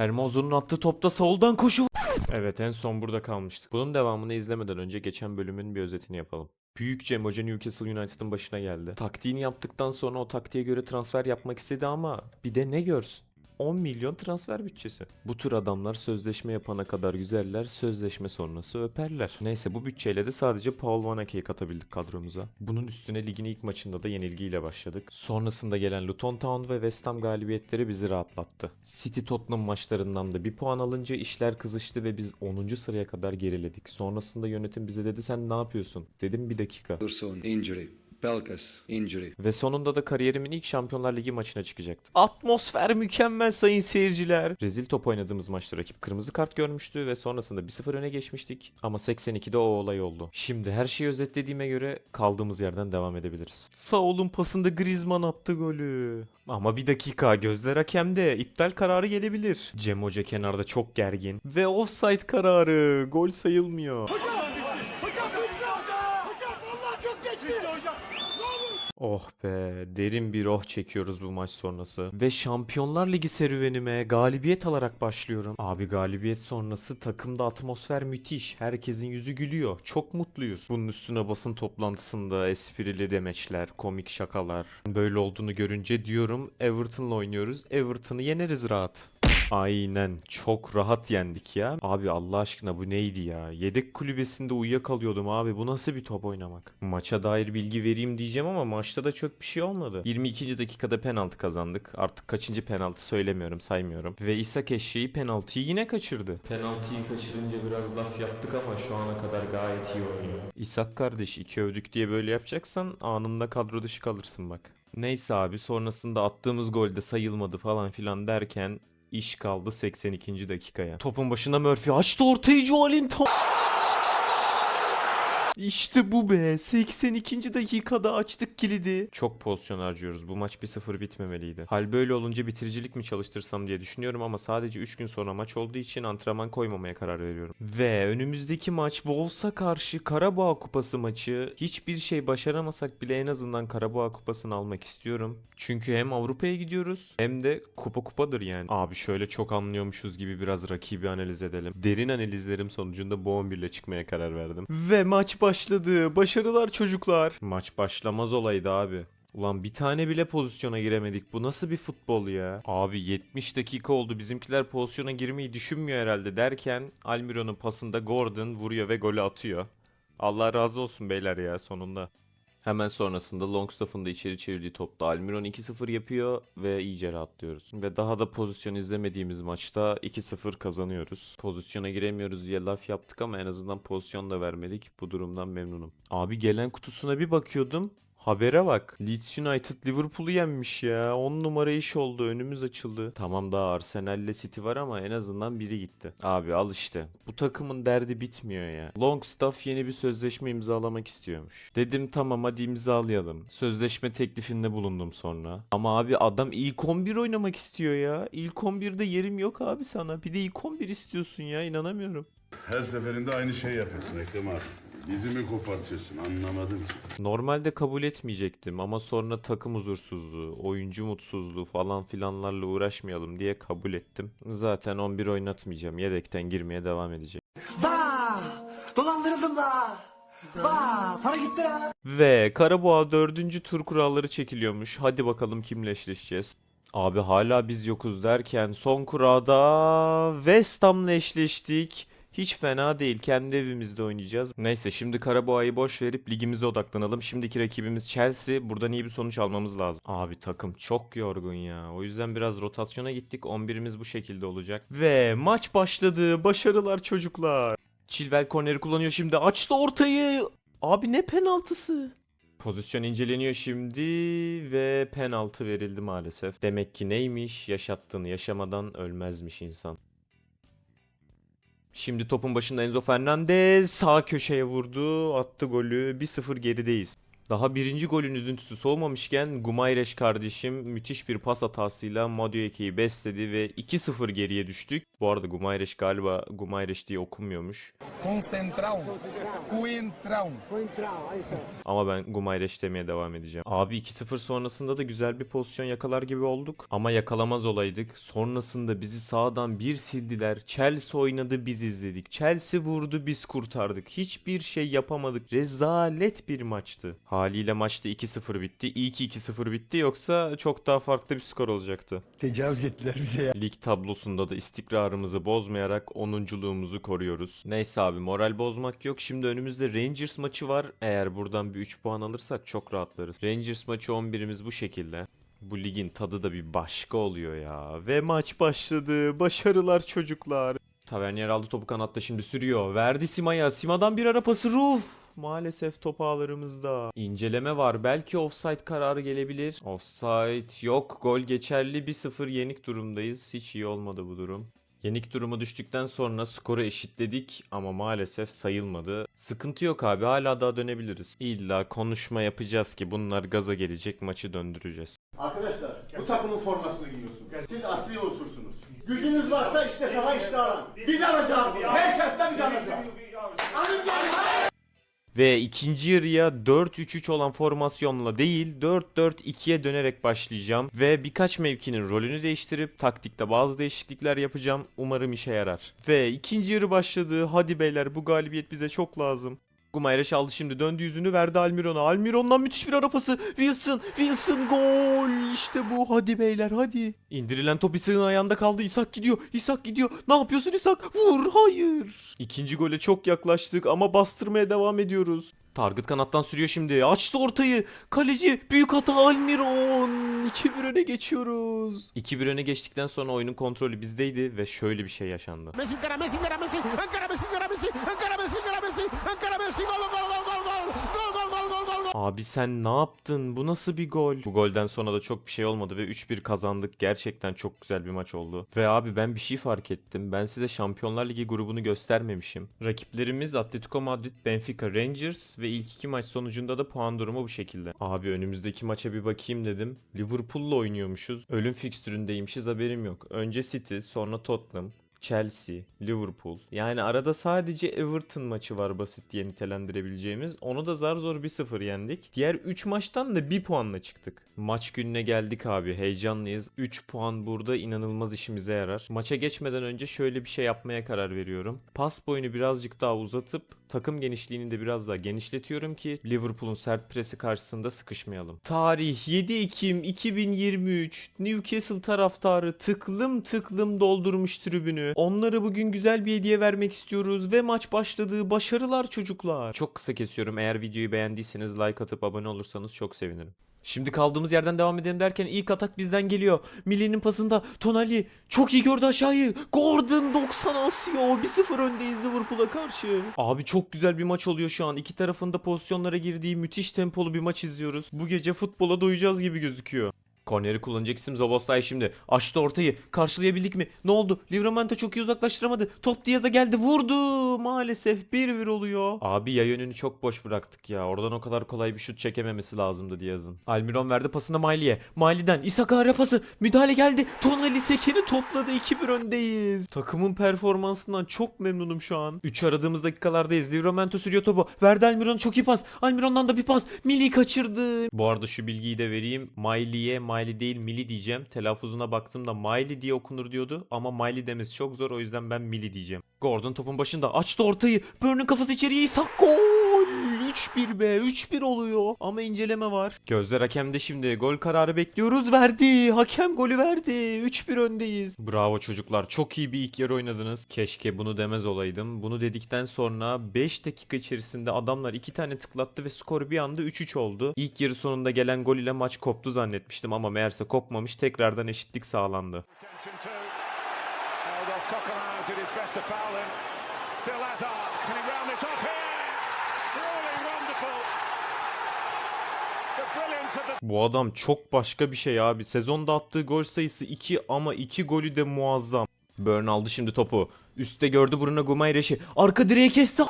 Hermoso'nun attığı topta soldan koşu. Evet en son burada kalmıştık. Bunun devamını izlemeden önce geçen bölümün bir özetini yapalım. Büyük Cem Newcastle United'ın başına geldi. Taktiğini yaptıktan sonra o taktiğe göre transfer yapmak istedi ama bir de ne görsün? 10 milyon transfer bütçesi. Bu tür adamlar sözleşme yapana kadar güzeller, sözleşme sonrası öperler. Neyse bu bütçeyle de sadece Paul Van Ake'yi katabildik kadromuza. Bunun üstüne ligin ilk maçında da yenilgiyle başladık. Sonrasında gelen Luton Town ve West Ham galibiyetleri bizi rahatlattı. City Tottenham maçlarından da bir puan alınca işler kızıştı ve biz 10. sıraya kadar geriledik. Sonrasında yönetim bize dedi sen ne yapıyorsun? Dedim bir dakika. Dursun, injury. Pelkas, injury. Ve sonunda da kariyerimin ilk Şampiyonlar Ligi maçına çıkacaktı. Atmosfer mükemmel sayın seyirciler. Rezil top oynadığımız maçta rakip kırmızı kart görmüştü ve sonrasında 1-0 öne geçmiştik. Ama 82'de o olay oldu. Şimdi her şeyi özetlediğime göre kaldığımız yerden devam edebiliriz. Sağ olun pasında Griezmann attı golü. Ama bir dakika gözler hakemde. İptal kararı gelebilir. Cem Hoca kenarda çok gergin. Ve offside kararı. Gol sayılmıyor. Oh be, derin bir oh çekiyoruz bu maç sonrası. Ve Şampiyonlar Ligi serüvenime galibiyet alarak başlıyorum. Abi galibiyet sonrası takımda atmosfer müthiş. Herkesin yüzü gülüyor. Çok mutluyuz. Bunun üstüne basın toplantısında esprili demeçler, komik şakalar. Böyle olduğunu görünce diyorum Everton'la oynuyoruz. Everton'ı yeneriz rahat. Aynen çok rahat yendik ya. Abi Allah aşkına bu neydi ya? Yedek kulübesinde uyuyakalıyordum abi. Bu nasıl bir top oynamak? Maça dair bilgi vereyim diyeceğim ama maçta da çok bir şey olmadı. 22. dakikada penaltı kazandık. Artık kaçıncı penaltı söylemiyorum saymıyorum. Ve İshak Eşeği penaltıyı yine kaçırdı. Penaltıyı kaçırınca biraz laf yaptık ama şu ana kadar gayet iyi oynuyor. İshak kardeş iki övdük diye böyle yapacaksan anında kadro dışı kalırsın bak. Neyse abi sonrasında attığımız golde sayılmadı falan filan derken İş kaldı 82. dakikaya. Topun başına Murphy açtı ortayı Joelinton. İşte bu be. 82. dakikada açtık kilidi. Çok pozisyon harcıyoruz. Bu maç 1-0 bitmemeliydi. Hal böyle olunca bitiricilik mi çalıştırsam diye düşünüyorum ama sadece 3 gün sonra maç olduğu için antrenman koymamaya karar veriyorum. Ve önümüzdeki maç Wolves'a karşı Karabağ Kupası maçı. Hiçbir şey başaramasak bile en azından Karabağ Kupası'nı almak istiyorum. Çünkü hem Avrupa'ya gidiyoruz hem de kupa kupadır yani. Abi şöyle çok anlıyormuşuz gibi biraz rakibi analiz edelim. Derin analizlerim sonucunda bu 11 ile çıkmaya karar verdim. Ve maç başladı. Başarılar çocuklar. Maç başlamaz olaydı abi. Ulan bir tane bile pozisyona giremedik. Bu nasıl bir futbol ya? Abi 70 dakika oldu. Bizimkiler pozisyona girmeyi düşünmüyor herhalde derken Almiron'un pasında Gordon vuruyor ve golü atıyor. Allah razı olsun beyler ya sonunda. Hemen sonrasında Longstaff'ın da içeri çevirdiği topta Almiron 2-0 yapıyor ve iyice rahatlıyoruz. Ve daha da pozisyon izlemediğimiz maçta 2-0 kazanıyoruz. Pozisyona giremiyoruz diye laf yaptık ama en azından pozisyon da vermedik. Bu durumdan memnunum. Abi gelen kutusuna bir bakıyordum. Habere bak. Leeds United Liverpool'u yenmiş ya. 10 numara iş oldu. Önümüz açıldı. Tamam daha Arsenal'le City var ama en azından biri gitti. Abi al işte. Bu takımın derdi bitmiyor ya. Longstaff yeni bir sözleşme imzalamak istiyormuş. Dedim tamam hadi imzalayalım. Sözleşme teklifinde bulundum sonra. Ama abi adam ilk 11 oynamak istiyor ya. İlk 11'de yerim yok abi sana. Bir de ilk 11 istiyorsun ya. inanamıyorum. Her seferinde aynı şey yapıyorsun Ekrem abi. Bizi mi kopartıyorsun anlamadım ki. Normalde kabul etmeyecektim ama sonra takım huzursuzluğu, oyuncu mutsuzluğu falan filanlarla uğraşmayalım diye kabul ettim. Zaten 11 oynatmayacağım. Yedekten girmeye devam edecek. Vah! Dolandırıldım da! Vah! Para gitti ya! Ve Karaboğa 4. tur kuralları çekiliyormuş. Hadi bakalım kimle eşleşeceğiz. Abi hala biz yokuz derken son kurada West Ham'la eşleştik. Hiç fena değil. Kendi evimizde oynayacağız. Neyse şimdi Karaboğa'yı boş verip ligimize odaklanalım. Şimdiki rakibimiz Chelsea. Buradan iyi bir sonuç almamız lazım. Abi takım çok yorgun ya. O yüzden biraz rotasyona gittik. 11'imiz bu şekilde olacak. Ve maç başladı. Başarılar çocuklar. Chilwell korneri kullanıyor şimdi. Açtı ortayı. Abi ne penaltısı? Pozisyon inceleniyor şimdi ve penaltı verildi maalesef. Demek ki neymiş? Yaşattığını yaşamadan ölmezmiş insan. Şimdi topun başında Enzo Fernandez sağ köşeye vurdu, attı golü. 1-0 gerideyiz. Daha birinci golün üzüntüsü soğumamışken Gumayreş kardeşim müthiş bir pas hatasıyla Madueke'yi besledi ve 2-0 geriye düştük. Bu arada Gumayreş galiba Gumayreş diye okunmuyormuş. Concentrão. Coentrão. Ama ben Gumayreş demeye devam edeceğim. Abi 2-0 sonrasında da güzel bir pozisyon yakalar gibi olduk. Ama yakalamaz olaydık. Sonrasında bizi sağdan bir sildiler. Chelsea oynadı biz izledik. Chelsea vurdu biz kurtardık. Hiçbir şey yapamadık. Rezalet bir maçtı. Haliyle maçta 2-0 bitti. İyi ki 2-0 bitti yoksa çok daha farklı bir skor olacaktı. Tecavüz ettiler bize ya. Lig tablosunda da istikrarımızı bozmayarak 10'unculuğumuzu koruyoruz. Neyse abi moral bozmak yok. Şimdi önümüzde Rangers maçı var. Eğer buradan bir 3 puan alırsak çok rahatlarız. Rangers maçı 11'imiz bu şekilde. Bu ligin tadı da bir başka oluyor ya. Ve maç başladı. Başarılar çocuklar. Tavernier aldı topu kanatta şimdi sürüyor. Verdi Sima'ya. Sima'dan bir ara pası Ruf. Maalesef top ağlarımızda. İnceleme var. Belki offside kararı gelebilir. Offside yok. Gol geçerli. 1-0 yenik durumdayız. Hiç iyi olmadı bu durum. Yenik durumu düştükten sonra skoru eşitledik ama maalesef sayılmadı. Sıkıntı yok abi hala daha dönebiliriz. İlla konuşma yapacağız ki bunlar gaza gelecek maçı döndüreceğiz. Arkadaşlar bu takımın formasını giyiyorsunuz. Siz asli unsursunuz. Gücünüz varsa işte saha işte alan. Biz alacağız bunu. Her şartta biz alacağız. Alın gelin. Ve ikinci yarıya 4-3-3 olan formasyonla değil 4-4-2'ye dönerek başlayacağım. Ve birkaç mevkinin rolünü değiştirip taktikte bazı değişiklikler yapacağım. Umarım işe yarar. Ve ikinci yarı başladı. Hadi beyler bu galibiyet bize çok lazım. Gumayreş aldı şimdi döndü yüzünü verdi Almiron'a. Almiron'dan müthiş bir arapası. Wilson, Wilson gol. İşte bu. Hadi beyler hadi. İndirilen top İshak'ın ayağında kaldı. İshak gidiyor. İshak gidiyor. Ne yapıyorsun İshak? Vur. Hayır. İkinci gole çok yaklaştık ama bastırmaya devam ediyoruz. Target kanattan sürüyor şimdi. Açtı ortayı. Kaleci büyük hata Almiron. 2-1 öne geçiyoruz. 2-1 öne geçtikten sonra oyunun kontrolü bizdeydi ve şöyle bir şey yaşandı. Messi encara Messi encara Messi encara Messi encara Messi encara Messi encara Messi encara Messi gol gol gol gol gol gol gol gol gol gol gol Abi sen ne yaptın? Bu nasıl bir gol? Bu golden sonra da çok bir şey olmadı ve 3-1 kazandık. Gerçekten çok güzel bir maç oldu. Ve abi ben bir şey fark ettim. Ben size Şampiyonlar Ligi grubunu göstermemişim. Rakiplerimiz Atletico Madrid, Benfica, Rangers ve ilk iki maç sonucunda da puan durumu bu şekilde. Abi önümüzdeki maça bir bakayım dedim. Liverpool'la oynuyormuşuz. Ölüm fikstüründeymişiz haberim yok. Önce City, sonra Tottenham, Chelsea, Liverpool. Yani arada sadece Everton maçı var basit diye nitelendirebileceğimiz. Onu da zar zor 1-0 yendik. Diğer 3 maçtan da 1 puanla çıktık. Maç gününe geldik abi. Heyecanlıyız. 3 puan burada inanılmaz işimize yarar. Maça geçmeden önce şöyle bir şey yapmaya karar veriyorum. Pas boyunu birazcık daha uzatıp takım genişliğini de biraz daha genişletiyorum ki Liverpool'un sert presi karşısında sıkışmayalım. Tarih 7 Ekim 2023. Newcastle taraftarı tıklım tıklım doldurmuş tribünü. Onlara bugün güzel bir hediye vermek istiyoruz ve maç başladı. Başarılar çocuklar. Çok kısa kesiyorum. Eğer videoyu beğendiyseniz like atıp abone olursanız çok sevinirim. Şimdi kaldığımız yerden devam edelim derken ilk atak bizden geliyor. Milli'nin pasında Tonali çok iyi gördü aşağıyı. Gordon 90 asıyor. 1-0 öndeyiz Liverpool'a karşı. Abi çok güzel bir maç oluyor şu an. İki tarafında pozisyonlara girdiği müthiş tempolu bir maç izliyoruz. Bu gece futbola doyacağız gibi gözüküyor. Korneri kullanacak isim Zoboslay şimdi. Açtı ortayı. Karşılayabildik mi? Ne oldu? Livramento çok iyi uzaklaştıramadı. Top Diaz'a geldi. Vurdu. Maalesef 1-1 oluyor. Abi yay önünü çok boş bıraktık ya. Oradan o kadar kolay bir şut çekememesi lazımdı Diaz'ın. Almiron verdi pasını Miley'e. Miley'den Isaka ara pası. Müdahale geldi. Tonali Sekin'i topladı. 2-1 öndeyiz. Takımın performansından çok memnunum şu an. 3 aradığımız dakikalardayız. Livramento sürüyor topu. Verdi Almiron çok iyi pas. Almiron'dan da bir pas. Milli kaçırdı. Bu arada şu bilgiyi de vereyim. Miley'e Miley değil Mili diyeceğim. Telaffuzuna baktığımda Miley diye okunur diyordu. Ama Miley demesi çok zor. O yüzden ben Mili diyeceğim. Gordon topun başında açtı ortayı. Burn'un kafası içeriye İshak gol. 3-1 be 3-1 oluyor. Ama inceleme var. Gözler hakemde şimdi. Gol kararı bekliyoruz. Verdi. Hakem golü verdi. 3-1 öndeyiz. Bravo çocuklar. Çok iyi bir ilk yarı oynadınız. Keşke bunu demez olaydım. Bunu dedikten sonra 5 dakika içerisinde adamlar 2 tane tıklattı ve skor bir anda 3-3 oldu. İlk yarı sonunda gelen gol ile maç koptu zannetmiştim ama meğerse kopmamış. Tekrardan eşitlik sağlandı. Attention to Bu adam çok başka bir şey abi. Sezonda attığı gol sayısı 2 ama 2 golü de muazzam. Burn aldı şimdi topu. Üste gördü Bruno Gumayreş'i. Arka direğe kesti.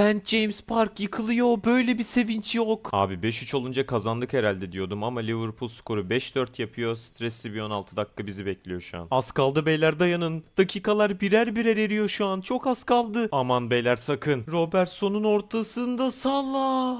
St. James Park yıkılıyor. Böyle bir sevinç yok. Abi 5-3 olunca kazandık herhalde diyordum ama Liverpool skoru 5-4 yapıyor. Stresli bir 16 dakika bizi bekliyor şu an. Az kaldı beyler dayanın. Dakikalar birer birer eriyor şu an. Çok az kaldı. Aman beyler sakın. Robertson'un ortasında salla.